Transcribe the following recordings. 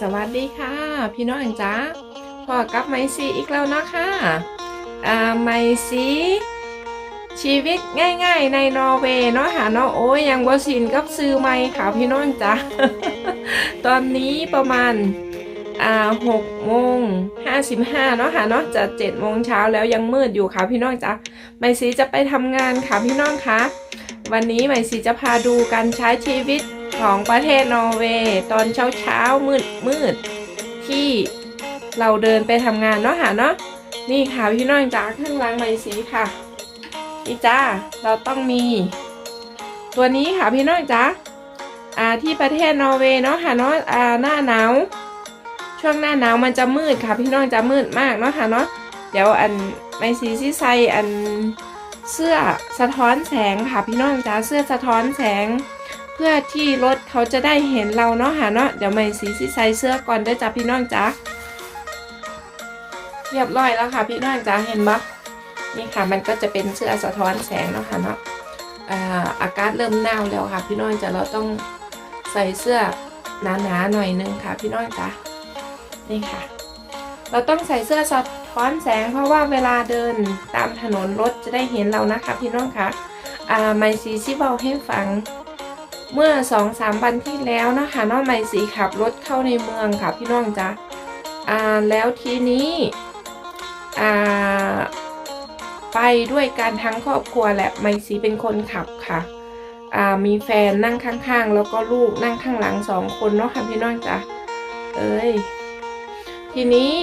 สวัสดีค่ะ พี่น้องจ้าพอกับไมซีอีกแล้วนะคะอ่าไมซีชีวิตง่ายๆ ในนอร์เวย์เนาะค่ะเนาะโอ้ยยังบ่ชินกับซื้อไม้ค่ะพี่น้องจ้าตอนนี้ประมาณอ่าหกโมงห้าสิบห้าเนาะค่ะเนาะจะเจ็ดโมงเช้าแล้วยังมืดอยู่ค่ะพี่น้องจ้าไมซีจะไปทำงานค่ะพี่น้องคะวันนี้ไมซีจะพาดูการใช้ชีวิต ของประเทศนอร์เวย์ตอนเช้าเช้ามืดมืดที่เราเดินไปทำงานเนาะค่ะเนาะนี่ค่ะพี่น้องจ้าเครื่องล้างไม้สีค่ะนี่จ้าเราต้องมี ตัวนี้ค่ะพี่น้องจ้าอ่าที่ประเทศนอร์เวย์เนาะค่ะเนาะอ่าหน้าหนาวช่วงหน้าหนาวมันจะมืดค่ะ พี่น้องจะมืดมากเนาะค่ะเนาะเดี๋ยวอันไม้สีที่ใส่อันเสื้อสะท้อนแสงค่ะพี่น้องจ้าเสื้อสะท้อนแสง พื่อที่รถเขาจะได้เห็นเราเนาะค่ะเนาะเดี๋ยวไม่สีสีใส่เสื้อก่อนได้จ้ะพี่น้องจ้าเรียบร้อยแล้วค่ะ พี่น้องจ้าเห็นปะนี่ค่ะมันก็จะเป็นเสื้อสะท้อนแสงเนาะค่ะเนาะอากาศเริ่มหนาวแล้วค่ะ พี่น้องจ้าเราต้องใส่เสื้อหนาๆหน่อยนึงค่ะ พี่น้องจ้านี่ค่ะ เราต้องใส่เสื้อสะท้อนแสง เพราะว่าเวลาเดินตามถนนรถจะได้เห็นเรานะคะ พี่น้องค่ะอ่าไมซีซิเบาให้ฟัง เมื่อสองสามวันที่แล้วนะคะน้องไมสีขับรถเข้าในเมืองค่ะพี่น้องจ๊ะอ่าแล้วทีนี้อ่าไปด้วยกันทั้งครอบครัวแหละไมสีเป็นคนขับค่ะอ่ามีแฟนนั่งข้างๆ แล้วก็ลูกนั่งข้างหลังสองคนเนาะค่ะพี่น้องจ๊ะเอ้ยทีนี้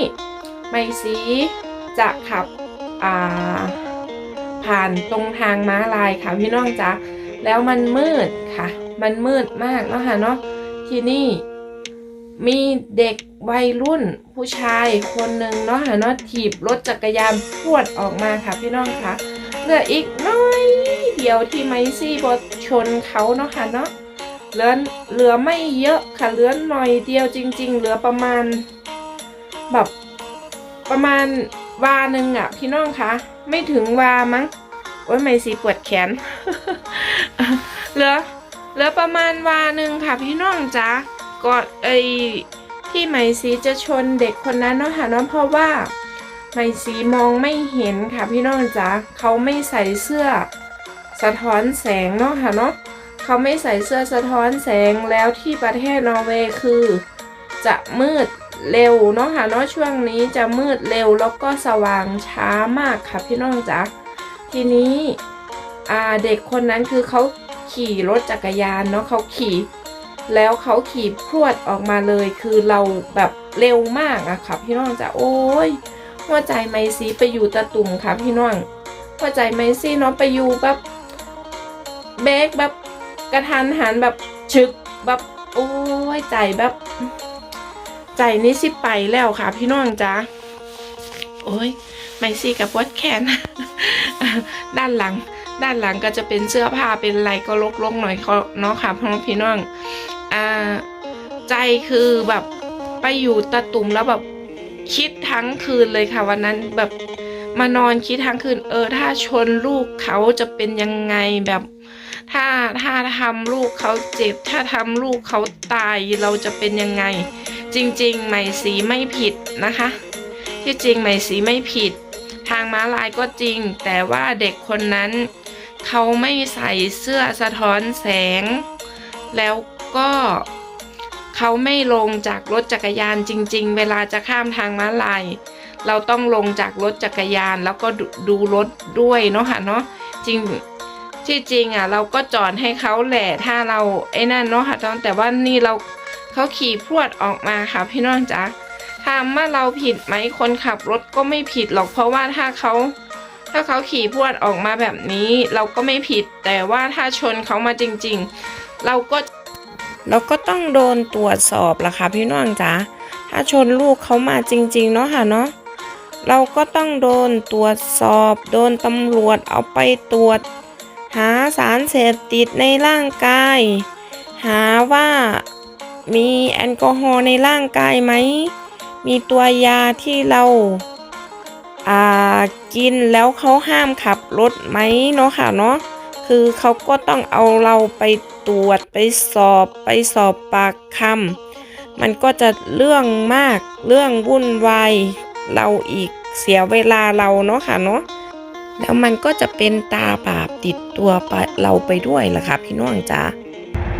ไมสีจะขับอ่าผ่านตรงทางม้าลายค่ะพี่น้องจ๊ะแล้วมันมืด มันมืดมากเนาะค่ะเนาะที่นี่มีเด็กวัยรุ่นผู้ชายคนหนึ่งเนาะค่ะเนาะถีบรถจักรยานพวดออกมาค่ะพี่น้องคะเหลืออีกน้อยเดียวที่ไมซี่บดชนเขาเนาะค่ะเนาะเหลือเหลือไม่เยอะค่ะเหลือหน่อยเดียวจริง ๆ เหลือประมาณ แบบประมาณวาหนึ่งอะพี่น้องคะไม่ถึงวามั้งโอ้ยไม่สีปวดแขนเหลือ เหลือประมาณวาหนึ่งค่ะพี่น้องจ๊ะก็ไอที่ไหมสีจะชนเด็กคนนั้นเนาะค่ะเนาะเพราะว่าไหมสีมองไม่เห็นค่ะพี่น้องจ๊ะเขาไม่ใส่เสื้อ สะท้อนแสงเนาะค่ะเนาะเขาไม่ใส่เสื้อสะท้อนแสงแล้วที่ประเทศนอร์เวย์คือ จะมืดเร็วเนาะค่ะเนาะช่วงนี้จะมืดเร็วแล้วก็สว่างช้ามากค่ะพี่น้องจ๊ะทีนี้เด็กคนนั้นคือเขา ขี่รถจักรยานเนาะเขาขี่แล้วเขาขี่พรวดออกมาเลยคือเราแบบเร็วมากอะค่ะพี่น้องจะโอ้ยหัวใจไมซีไปอยู่ตะตุ่มค่ะพี่น้องหัวใจไมซีเนาะไปอยู่แบบเบรกแบบกระทันหันแบบชึกแบบโอ้ยใจแบบ ใจนี่สิไปแล้วค่ะ พี่น้องจ้าโอ้ยไมซี่กับปวดแขนด้านหลัง ด้านหลังก็จะเป็นเสื้อผ้าเป็นอะไรก็ลกๆหน่อยเขาเนาะค่ะพ่อพี่น้องอ่าใจคือแบบไปอยู่ตะตุ่มแล้วแบบคิดทั้งคืนเลยค่ะ วันนั้นแบบมานอนคิดทั้งคืน เออ ถ้าชนลูกเขาจะเป็นยังไงแบบ ถ้าถ้าทำลูกเขาเจ็บ ถ้าทำลูกเขาตายเราจะเป็นยังไง จริง ๆ ไหมสีไม่ผิดนะคะ ที่จริงไหมสีไม่ผิด ทางม้าลายก็จริง แต่ว่าเด็กคนนั้น เขาไม่ใส่เสื้อสะท้อนแสง แล้วก็เขาไม่ลงจากรถจักรยานจริง ๆ เวลาจะข้ามทางม้าลายเราต้องลงจากรถจักรยานแล้วก็ดูรถด้วยเนาะค่ะเนาะจริงที่จริงอะ เราก็จอดให้เขาแหละถ้าเราไอ้นั่นเนาะค่ะแต่ว่านี่เราเขาขี่พรวดออกมาค่ะพี่น้องจ๋าถามว่าเราผิดไหมคนขับรถก็ไม่ผิดหรอกเพราะว่าถ้าเขา ถ้าเขาขี่พวดออกมาแบบนี้ เราก็ไม่ผิด แต่ว่าถ้าชนเขามาจริง ๆ เราก็เราก็ต้องโดนตรวจสอบล่ะค่ะพี่น้องจ๋าถ้าชนลูกเขามาจริง ๆ เนาะค่ะเนาะเราก็ต้องโดนตรวจสอบ โดนตำรวจเอาไปตรวจ หาสารเสพติดในร่างกาย หาว่ามีแอลกอฮอล์ในร่างกายไหม มีตัวยาที่เราากินแล้วเขาห้ามขับรถไหมเนาะค่ะเนาะคือเขาก็ต้องเอาเราไปตรวจไปสอบไปสอบปากคำมันก็จะเรื่องมากเรื่องวุ่นวายเราอีกเสียเวลาเราเนาะค่ะเนาะแล้วมันก็จะเป็นตาบาปติดตัวเราไปด้วยล่ะค่ะพี่น้องจ๋า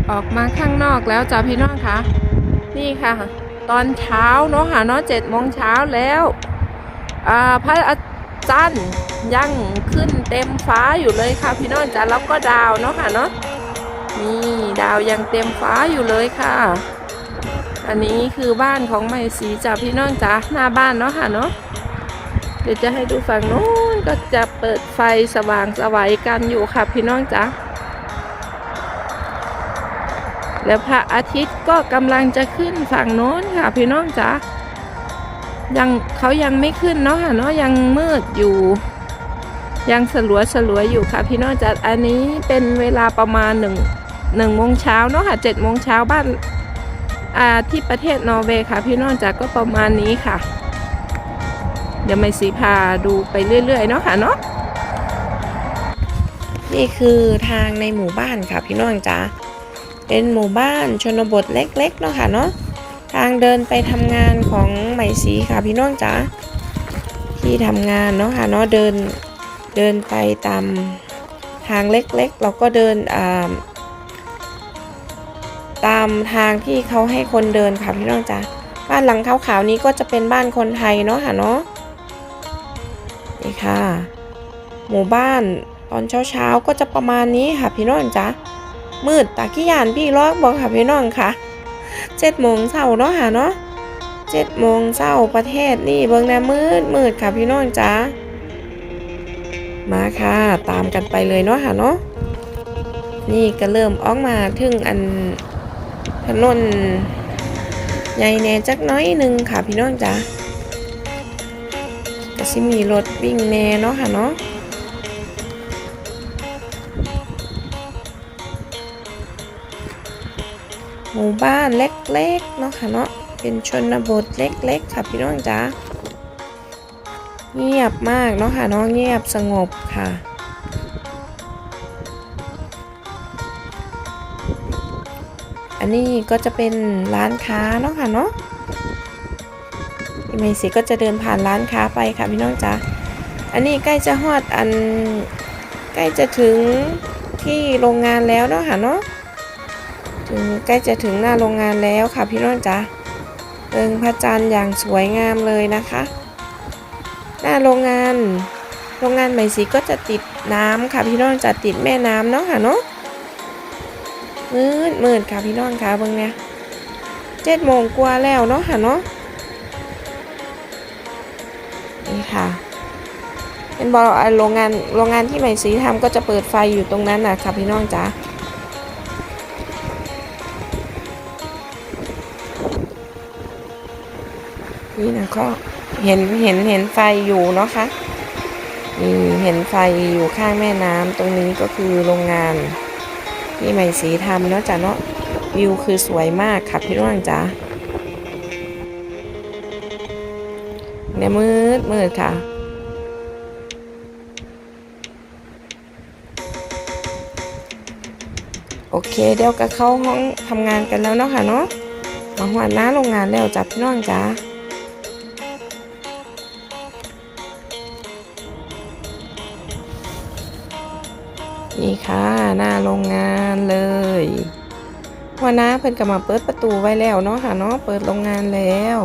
ออกมาข้างนอกแล้วจ้าพี่น้องคะนี่ค่ะ ตอนเช้าเนาะค่ะเนาะเจ็ดโมงเช้าแล้วอ่าพระ อาจารย์ยังขึ้นเต็มฟ้าอยู่เลยค่ะพี่น้องจ๋าแล้วก็ดาวเนาะค่ะเนาะนี่ดาวยังเต็มฟ้าอยู่เลยค่ะ อันนี้คือบ้านของไม่สีจ้าพี่น้องจ๋าหน้าบ้านเนาะค่ะเนาะเดี๋ยวจะให้ดูฝั่งโน้นก็จะเปิดไฟสว่างสวัยกันอยู่ค่ะพี่น้องจ๋าแล้วพระอาทิตย์ก็กำลังจะขึ้นฝั่งโน้นค่ะพี่น้องจ๋า ยังเขายังไม่ขึ้นเนาะค่ะเนาะยังมืดอยู่ ยังสลัวสลัวอยู่ค่ะ พี่น้องจ๋าอันนี้เป็นเวลาประมาณหนึ่งหนึ่งโมงเช้าเนาะค่ะเจ็ดโมงเช้าบ้านอาที่ประเทศนอร์เวย์ค่ะ พี่น้องจ๋าก็ประมาณนี้ค่ะ เดี๋ยวไม่สีพาดูไปเรื่อยๆเนาะค่ะเนาะนี่คือทางในหมู่บ้านค่ะพี่น้องจ๋าเป็นหมู่บ้านชนบทเล็กๆเนาะค่ะเนาะ ทางเดินไปทำงานของไหมสีค่ะพี่น้องจ๋าที่ทำงานเนาะค่ะเนาะเดินเดินไปตามทางเล็กๆ เราก็เดินตามทางที่เขาให้คนเดินค่ะพี่น้องจ๋าบ้านหลังขาวๆนี้ก็จะเป็นบ้านคนไทยเนาะค่ะเนาะนี่ค่ะ หมู่บ้านตอนเช้าๆก็จะประมาณนี้ค่ะพี่น้องจ๋ามืดตากี้ยานพี่ลอกบอกค่ะพี่น้องค่ะ เจ็ดโมงเช้าเนาะค่ะเนาะเจ็ดโมงเช้าประเทศนี่เบิ่งแน่มืดมืดค่ะพี่น้องจ๋ามาค่ะตามกันไปเลยเนาะค่ะเนาะนี่ก็เริ่มออกมาถึงอันถนนใหญ่แน่จักน้อยหนึ่งค่ะพี่น้องจ๋าก็สิมีรถวิ่งแน่เนาะค่ะเนาะ มู่บ้านเล็กๆเนาะค่ะเนาะเป็นชนบทเล็กๆ ค่ะพี่น้องจ๋าเงียบมากเนาะค่ะเนาะเงียบสงบค่ะ อันนี้ก็จะเป็นร้านค้าเนาะค่ะเนาะพี่เมสิก็จะเดินผ่านร้านค้าไปค่ะพี่น้องจ๋าอันนี้ใกล้จะฮอดอันใกล้จะถึงที่โรงงานแล้วเนาะค่ะเนาะ ถึงใกล้จะถึงหน้าโรงงานแล้วค่ะพี่น้องจ๋าเอิงพระจันทร์อย่างสวยงามเลยนะคะ หน้าโรงงาน โรงงานใหม่สีก็จะติดน้ำค่ะพี่น้องจะติดแม่น้ำเนาะค่ะเนาะมืดมืดค่ะพี่น้องค่ะเบิ่งเนี่ยเจ็ดโมงกว่าแล้วเนาะค่ะเนาะนี่ค่ะเป็นบอโรงงานโรงงานที่ใหม่สีทำก็จะเปิดไฟอยู่ตรงนั้นนะค่ะพี่น้องจ๋า นี่นะก็เห็นเห็นเห็นไฟอยู่เนาะค่ะนี่เห็นไฟอยู่ข้างแม่น้ำตรงนี้ก็คือโรงงานที่ใหม่สีทำเนาะจ้ะเนาะวิวคือสวยมากค่ะพี่น้องจ๋าเนี่ยมืดมืดค่ะ โอเคเดี๋ยวก็เข้าห้องทำงานกันแล้วเนาะค่ะเนาะมาหัวหน้าโรงงานแล้วจ้ะพี่น้องจ๋า นี่ค่ะหน้าโรงงานเลยหัวหน้าเพิ่นก็มาเปิดประตูไว้แล้วเนาะค่ะเนาะเปิดโรงงานแล้ว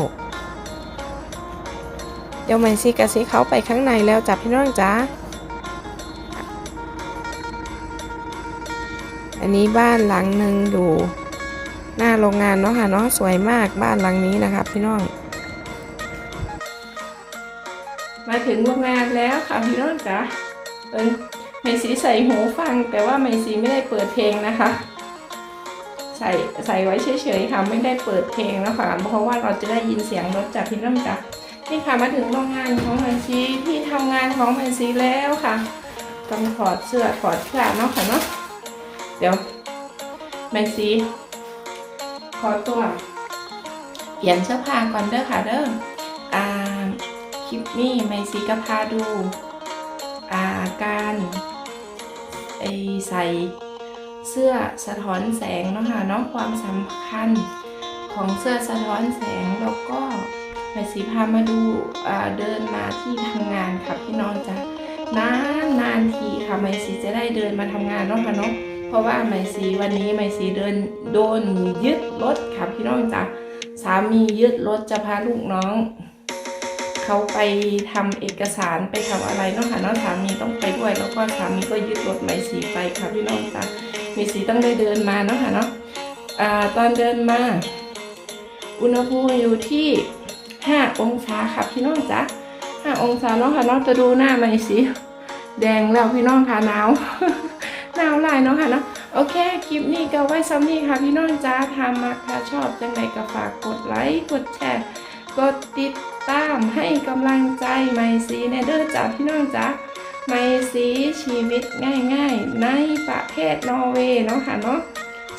เดี๋ยวไม่ซีกะซีเขาไปข้างในแล้วจ้ะพี่น้องจ๋าอันนี้บ้านหลังหนึ่งอยู่หน้าโรงงานเนาะค่ะเนาะสวยมากบ้านหลังนี้นะครับพี่น้อง มาถึงโรงงานแล้วค่ะพี่น้องจ๋าเอิ นไมสีใส่หูฟัง แต่ว่าไมสีไม่ได้เปิดเพลงนะคะ ใส่ใส่ไว้เฉยๆค่ะไม่ได้เปิดเพลงแล้วค่ะเพราะว่าเราจะได้ยินเสียงรถจากพี่น้องจ๋านี่ค่ะมาถึงโรงงานของไมซีที่ทำงานของไมซีแล้วค่ะ ต้องถอดเสื้อถอดผ้าเนาะค่ะเนาะเดี๋ยวไมซีขอตัวเปลี่ยนเสื้อผ้าก่อนเด้อค่ะเด้ออ่าคลิปนี้ไมซีก็พาดูอาการ ไอใส่เสื้อสะท้อนแสงเนาะค่ะเนาะความสำคัญของเสื้อสะท้อนแสงแล้วก็ไหมสีพามาดูเดินมาที่ทำงานค่ะพี่น้องจ้ะนานนานทีค่ะไหมสีจะได้เดินมาทำงานเนาะค่ะเนาะเพราะว่าไหมสีวันนี้ไหมสีเดินโดนยึดรถค่ะพี่น้องจ้ะสามียึดรถจะพาลูกน้อง เขาไปทำเอกสารไปทำอะไรเนาะค่ะเนาะสามีต้องไปด้วย แล้วก็สามีก็ยึดรถไหมสีไปค่ะพี่น้องจ้ะไหมสีต้องได้เดินมาเนาะค่ะเนาะอ่าตอนเดินมา อุณหภูมิอยู่ที่ 5 องศาค่ะพี่น้องจ๊ะ5องศาเนาะค่ะเนาะจะดูหน้าไหมสิแดงแล้วพี่น้องค่ะหนาวหนาวลายเนาะค่ะเนาะโอเค คลิปนี้ก็ไว้ซ้ำนี้ค่ะพี่น้องจ้าทำมาค่ะชอบจังไดก็ฝากกดไลค์ กดแชร์ กดติด ตามให้กำลังใจไมซีในเด้อจ้าพี่น้องจ้าไมซีชีวิตง่ายๆ ในประเทศนอร์เวย์เนาะค่ะเนาะ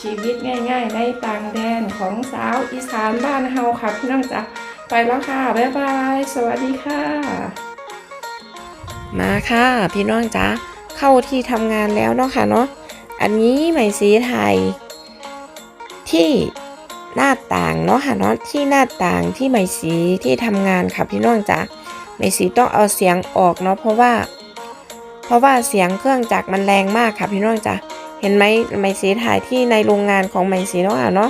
ชีวิตง่าย ๆ ในต่างแดนของสาวอีสานบ้านเฮาค่ะพี่น้องจ้าไปแล้วค่ะ บ๊ายบาย สวัสดีค่ะ มาค่ะ พี่น้องจ๊ะเข้าที่ทำงานแล้วเนาะค่ะเนาะอันนี้ไหมสีไทยที่ หน้าต่างเนาะค่ะเนาะที่หน้าต่างที่ไหมสีที่ทำงานค่ะพี่น้องจ๊ะไหมสีต้องเอาเสียงออกเนาะเพราะว่า เพราะว่าเสียงเครื่องจักรมันแรงมากค่ะพี่น้องจ๊ะเห็นไหมไหมสีถ่ายที่ในโรงงานของไหมสีเนาะค่ะเนาะ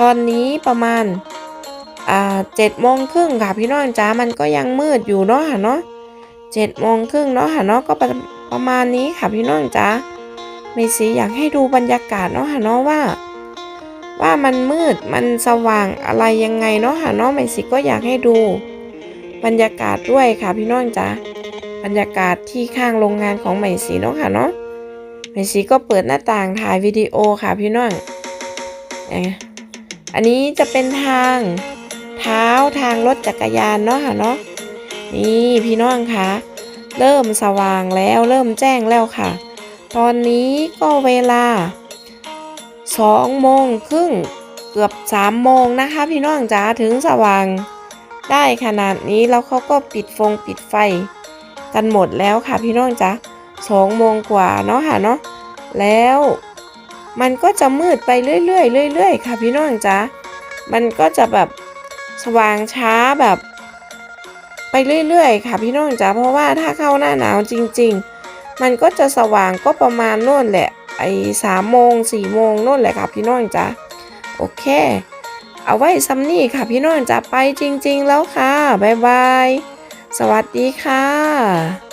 ตอนนี้ประมาณอ่าเจ็ดโมงครึ่งค่ะพี่น้องจ๊ะมันก็ยังมืดอยู่เนาะค่ะเนาะเจ็ดโมงครึ่งเนาะค่ะเนาะก็ประประมาณนี้ค่ะพี่น้องจ๊ะเมสีอยากให้ดูบรรยากาศเนาะค่ะเนาะว่า ว่ามันมืดมันสว่างอะไรยังไงเนาะค่ะเนาะเมสีก็อยากให้ดู บรรยากาศด้วยค่ะพี่น้องจ๊ะบรรยากาศที่ข้างโรงงานของเมสีเนาะค่ะเนาะเมสีก็เปิดหน้าต่างถ่ายวิดีโอค่ะพี่น้องเนี่ยอันนี้จะเป็นทางเท้าทางรถจักรยานเนาะค่ะเนาะนี่พี่น้องคะเริ่มสว่างแล้วเริ่มแจ้งแล้วค่ะ ตอนนี้ก็เวลา สองโมงครึ่งเกือบสามโมงนะคะ พี่น้องจ๋าถึงสว่าง ได้ขนาดนี้แล้วเขาก็ปิดฟงปิดไฟ กันหมดแล้วค่ะพี่น้องจ๋าสองโมงกว่าเนาะค่ะเนาะแล้วมันก็จะมืดไปเรื่อยๆเรื่อยๆค่ะพี่น้องจ๋ามันก็จะแบบสว่างช้าแบบ ไปเรื่อยๆ ค่ะพี่น้องจ๋าเพราะว่าถ้าเข้าหน้าหนาวจริง ๆ มันก็จะสว่างก็ประมาณโน่นแหละ ไอ้สามโมงสี่โมงโน่นแหละค่ะพี่น้องจ้ะโอเค เอาไว้ซัมนี่ค่ะพี่น้องจะไปจริง ๆ แล้วค่ะ บ๊ายบาย สวัสดีค่ะ